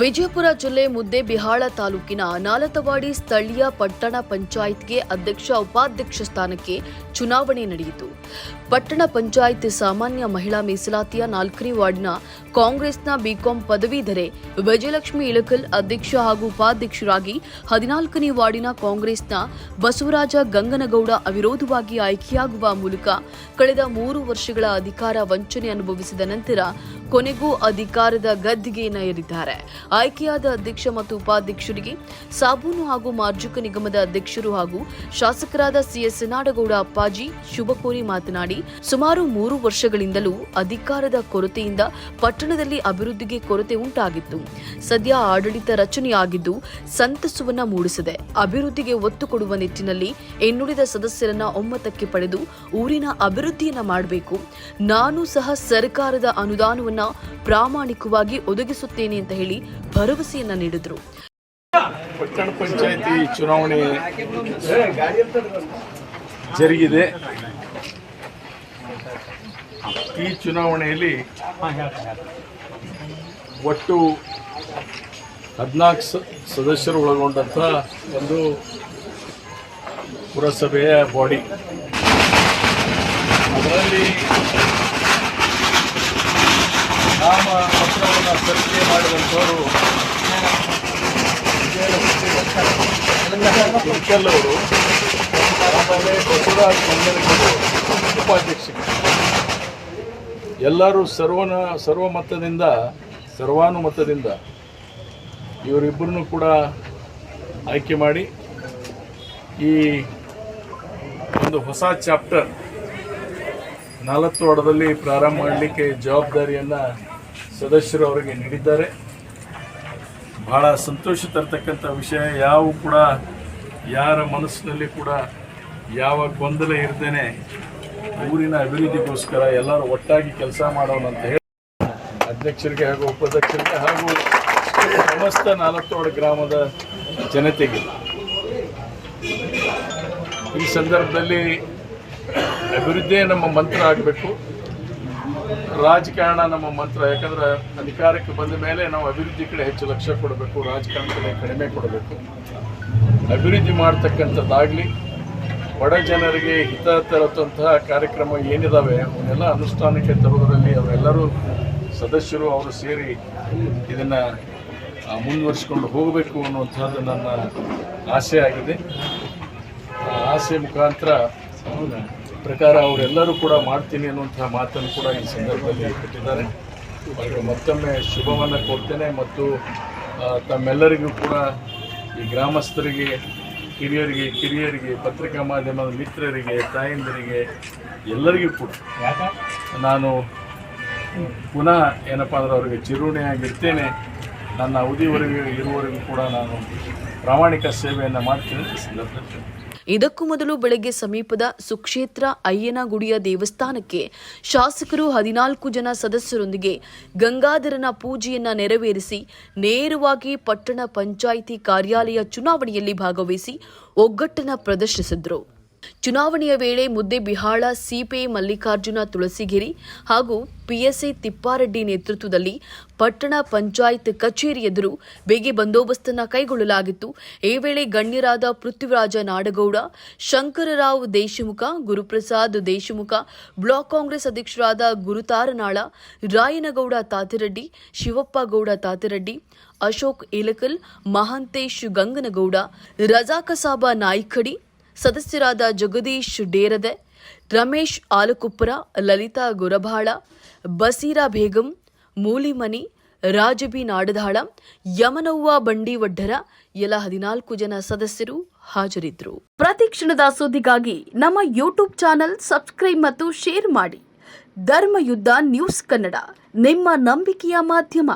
ವಿಜಯಪುರ ಜಿಲ್ಲೆ ಮುದ್ದೇಬಿಹಾಳ ತಾಲೂಕಿನ ನಾಲತವಾಡಿ ಸ್ಥಳೀಯ ಪಟ್ಟಣ ಪಂಚಾಯತ್ಗೆ ಅಧ್ಯಕ್ಷ ಉಪಾಧ್ಯಕ್ಷ ಸ್ಥಾನಕ್ಕೆ ಚುನಾವಣೆ ನಡೆಯಿತು. ಪಟ್ಟಣ ಪಂಚಾಯತ್ ಸಾಮಾನ್ಯ ಮಹಿಳಾ ಮೀಸಲಾತಿಯ ನಾಲ್ಕನೇ ವಾರ್ಡ್ನ ಕಾಂಗ್ರೆಸ್ನ ಬಿಕಾಂ ಪದವೀಧರೆ ವಿಜಯಲಕ್ಷ್ಮಿ ಇಳಕಲ್ ಅಧ್ಯಕ್ಷ ಹಾಗೂ ಉಪಾಧ್ಯಕ್ಷರಾಗಿ ಹದಿನಾಲ್ಕನೇ ವಾರ್ಡಿನ ಕಾಂಗ್ರೆಸ್ನ ಬಸವರಾಜ ಗಂಗನಗೌಡ ಅವಿರೋಧವಾಗಿ ಆಯ್ಕೆಯಾಗುವ ಮೂಲಕ ಕಳೆದ ಮೂರು ವರ್ಷಗಳ ಅಧಿಕಾರ ವಂಚನೆ ಅನುಭವಿಸಿದ ನಂತರ ಕೊನೆಗೂ ಅಧಿಕಾರದ ಗದ್ದಿಗೆ ಏರಿದ್ದಾರೆ ಆಯ್ಕೆಯಾದ ಅಧ್ಯಕ್ಷ ಮತ್ತು ಉಪಾಧ್ಯಕ್ಷರಿಗೆ ಸಾಬೂನು ಹಾಗೂ ಮಾರ್ಜುಕ ನಿಗಮದ ಅಧ್ಯಕ್ಷರು ಹಾಗೂ ಶಾಸಕರಾದ ಸಿಎಸ್ ನಾಡಗೌಡ ಅಪ್ಪಾಜಿ ಶುಭ ಮಾತನಾಡಿ, ಸುಮಾರು ಮೂರು ವರ್ಷಗಳಿಂದಲೂ ಅಧಿಕಾರದ ಕೊರತೆಯಿಂದ ಪಟ್ಟಣದಲ್ಲಿ ಅಭಿವೃದ್ಧಿಗೆ ಕೊರತೆ ಉಂಟಾಗಿತ್ತು. ಸದ್ಯ ಆಡಳಿತ ರಚನೆಯಾಗಿದ್ದು, ಸಂತಸವನ್ನ ಮೂಡಿಸಿದೆ. ಅಭಿವೃದ್ಧಿಗೆ ಒತ್ತು ಕೊಡುವ ನಿಟ್ಟಿನಲ್ಲಿ ಇನ್ನುಳಿದ ಸದಸ್ಯರನ್ನ ಒಮ್ಮತಕ್ಕೆ ಪಡೆದು ಊರಿನ ಅಭಿವೃದ್ಧಿಯನ್ನ ಮಾಡಬೇಕು. ನಾನು ಸಹ ಸರ್ಕಾರದ ಅನುದಾನವನ್ನ ಪ್ರಾಮಾಣಿಕವಾಗಿ ಒದಗಿಸುತ್ತೇನೆ ಅಂತ ಹೇಳಿ ಭರವಸೆಯನ್ನ ನೀಡಿದ್ರು. ಪಟ್ಟಣ ಪಂಚಾಯತಿ ಚುನಾವಣೆ ಜರುಗಿದೆ. ಈ ಚುನಾವಣೆಯಲ್ಲಿ ಒಟ್ಟು ಹದಿನಾಲ್ಕು ಸದಸ್ಯರು ಒಳಗೊಂಡಂಥ ಒಂದು ಪುರಸಭೆಯ ಬಾಡಿ. ಅದರಲ್ಲಿ ನಾಮ ಪತ್ರವನ್ನು ಸಲ್ಲಿಕೆ ಮಾಡಿದಂಥವರು ಕೆಲವರು ಆಮೇಲೆ ಬಸವರಾಜ್ ಮಂಗಲಿಗರು ಉಪಾಧ್ಯಕ್ಷರು. ಎಲ್ಲರೂ ಸರ್ವನ ಸರ್ವಮತದಿಂದ, ಸರ್ವಾನುಮತದಿಂದ ಇವರಿಬ್ಬರನ್ನು ಕೂಡ ಆಯ್ಕೆ ಮಾಡಿ ಈ ಒಂದು ಹೊಸ ಚಾಪ್ಟರ್ ನಾಲ್ಕು ವಾರದಲ್ಲಿ ಪ್ರಾರಂಭ ಮಾಡಲಿಕ್ಕೆ ಜವಾಬ್ದಾರಿಯನ್ನು ಸದಸ್ಯರು ಅವರಿಗೆ ನೀಡಿದ್ದಾರೆ. ಬಹಳ ಸಂತೋಷ ತರ್ತಕ್ಕಂಥ ವಿಷಯ. ಯಾವ ಕೂಡ ಯಾರ ಮನಸ್ಸಿನಲ್ಲಿ ಕೂಡ ಯಾವ ಗೊಂದಲ ಇರದೇನೆ ಊರಿನ ಅಭಿವೃದ್ಧಿಗೋಸ್ಕರ ಎಲ್ಲರೂ ಒಟ್ಟಾಗಿ ಕೆಲಸ ಮಾಡೋಣ ಅಂತ ಹೇಳಿ ಅಧ್ಯಕ್ಷರಿಗೆ ಹಾಗೂ ಉಪಾಧ್ಯಕ್ಷರಿಗೆ ಹಾಗೂ ಸಮಸ್ತ ನಾಲ್ಕವಾಡ ಗ್ರಾಮದ ಜನತೆಗೆ. ಈ ಸಂದರ್ಭದಲ್ಲಿ ಅಭಿವೃದ್ಧಿಯೇ ನಮ್ಮ ಮಂತ್ರ ಆಗಬೇಕು. ರಾಜಕಾರಣ ನಮ್ಮ ಮಂತ್ರ. ಯಾಕಂದ್ರೆ ಅಧಿಕಾರಕ್ಕೆ ಬಂದ ಮೇಲೆ ನಾವು ಅಭಿವೃದ್ಧಿ ಕಡೆ ಹೆಚ್ಚು ಲಕ್ಷ್ಯ ಕೊಡಬೇಕು, ರಾಜಕಾರಣ ಕಡೆ ಕಡಿಮೆ ಕೊಡಬೇಕು. ಅಭಿವೃದ್ಧಿ ಮಾಡ್ತಕ್ಕಂಥದ್ದಾಗಲಿ ಬಡ ಜನರಿಗೆ ಹಿತ ತರುವಂತಹ ಕಾರ್ಯಕ್ರಮ ಏನಿದಾವೆ ಅವನ್ನೆಲ್ಲ ಅನುಷ್ಠಾನಕ್ಕೆ ತರುವುದರಲ್ಲಿ ಅವರೆಲ್ಲರೂ ಸದಸ್ಯರು ಅವರು ಸೇರಿ ಇದನ್ನು ಮುಂದುವರಿಸ್ಕೊಂಡು ಹೋಗಬೇಕು ಅನ್ನುವಂಥದ್ದು ನನ್ನ ಆಸೆ ಆಗಿದೆ. ಆಸೆ ಮುಖಾಂತರ ಪ್ರಕಾರ ಅವರೆಲ್ಲರೂ ಕೂಡ ಮಾಡ್ತೀನಿ ಅನ್ನುವಂಥ ಮಾತನ್ನು ಕೂಡ ಈ ಸಂದರ್ಭದಲ್ಲಿ ಕೊಟ್ಟಿದ್ದಾರೆ ಅವರಿಗೆ ಮತ್ತೊಮ್ಮೆ ಶುಭವನ್ನು ಕೊಡ್ತೇನೆ ಮತ್ತು ತಮ್ಮೆಲ್ಲರಿಗೂ ಕೂಡ ಈ ಗ್ರಾಮಸ್ಥರಿಗೆ, ಹಿರಿಯರಿಗೆ, ಕಿರಿಯರಿಗೆ, ಪತ್ರಿಕಾ ಮಾಧ್ಯಮದ ಮಿತ್ರರಿಗೆ, ತಾಯಂದಿರಿಗೆ, ಎಲ್ಲರಿಗೂ ಕೂಡ ನಾನು ಪುನಃ ಏನಪ್ಪ ಅಂದ್ರೆ ಅವರಿಗೆ ಚಿರುಣಿಯಾಗಿರ್ತೇನೆ. ನನ್ನ ಅವಧಿವರೆಗೂ, ಇರುವವರೆಗೂ ಕೂಡ ನಾನು ಪ್ರಾಮಾಣಿಕ ಸೇವೆಯನ್ನು ಮಾಡ್ತೀನಿ ಸಂದರ್ಭದಲ್ಲಿ. ಇದಕ್ಕೂ ಮೊದಲು ಬೆಳಗ್ಗೆ ಸಮೀಪದ ಸುಕ್ಷೇತ್ರ ಅಯ್ಯನಗುಡಿಯ ದೇವಸ್ಥಾನಕ್ಕೆ ಶಾಸಕರು ಹದಿನಾಲ್ಕು ಜನ ಸದಸ್ಯರೊಂದಿಗೆ ಗಂಗಾಧರನ ಪೂಜೆಯನ್ನ ನೆರವೇರಿಸಿ ನೇರವಾಗಿ ಪಟ್ಟಣ ಪಂಚಾಯಿತಿ ಕಾರ್ಯಾಲಯ ಚುನಾವಣೆಯಲ್ಲಿ ಭಾಗವಹಿಸಿ ಒಗ್ಗಟ್ಟನ್ನು ಪ್ರದರ್ಶಿಸಿದ್ರು. ಚುನಾವಣೆಯ ವೇಳೆ ಮುದ್ದೆಬಿಹಾಳ ಸಿಪಿಐ, ಮಲ್ಲಿಕಾರ್ಜುನ, ತುಳಸಿಗಿರಿ ಹಾಗೂ ಪಿಎಸ್ಐ ತಿಪ್ಪಾರೆಡ್ಡಿ ನೇತೃತ್ವದಲ್ಲಿ ಪಟ್ಟಣ ಪಂಚಾಯತ್ ಕಚೇರಿ ಎದುರು ಬಿಗಿ ಬಂದೋಬಸ್ತನ್ನು ಕೈಗೊಳ್ಳಲಾಗಿತ್ತು. ಈ ವೇಳೆ ಗಣ್ಯರಾದ ಪೃಥ್ವಿರಾಜ ನಾಡಗೌಡ, ಶಂಕರರಾವ್ ದೇಶಮುಖ, ಗುರುಪ್ರಸಾದ್ ದೇಶಮುಖ, ಬ್ಲಾಕ್ ಕಾಂಗ್ರೆಸ್ ಅಧ್ಯಕ್ಷರಾದ ಗುರುತಾರನಾಳ, ರಾಯನಗೌಡ ತಾತಿರೆಡ್ಡಿ, ಶಿವಪ್ಪ ಗೌಡ ತಾತಿರೆಡ್ಡಿ, ಅಶೋಕ್ ಇಲಕಲ್ ಮಹಾಂತೇಶ್ ಗಂಗನಗೌಡ, ರಜಾಕಸಾಬ ನಾಯ್ಕಡಿ ಸದಸ್ಯರಾದ ಜಗದೀಶ್ ಡೇರದೆ ರಮೇಶ್ ಆಲಕುಪ್ಪರ, ಲಲಿತಾ ಗುರಭಾಳ ಬಸೀರಾ ಬೇಗಂ, ಮೂಲಿಮನಿ, ರಾಜಬಿ ನಾಡದಾಳ, ಯಮನವ್ವ ಬಂಡಿವಡ್ಡರ, ಎಲ್ಲ ಹದಿನಾಲ್ಕು ಜನ ಸದಸ್ಯರು ಹಾಜರಿದ್ದರು. ಪ್ರತಿ ಕ್ಷಣದ ಸುದ್ದಿಗಾಗಿ ನಮ್ಮ ಯೂಟ್ಯೂಬ್ ಚಾನೆಲ್ ಸಬ್ಸ್ಕ್ರೈಬ್ ಮತ್ತು ಶೇರ್ ಮಾಡಿ. ಧರ್ಮಯುದ್ಧ ನ್ಯೂಸ್ ಕನ್ನಡ, ನಿಮ್ಮ ನಂಬಿಕೆಯ ಮಾಧ್ಯಮ.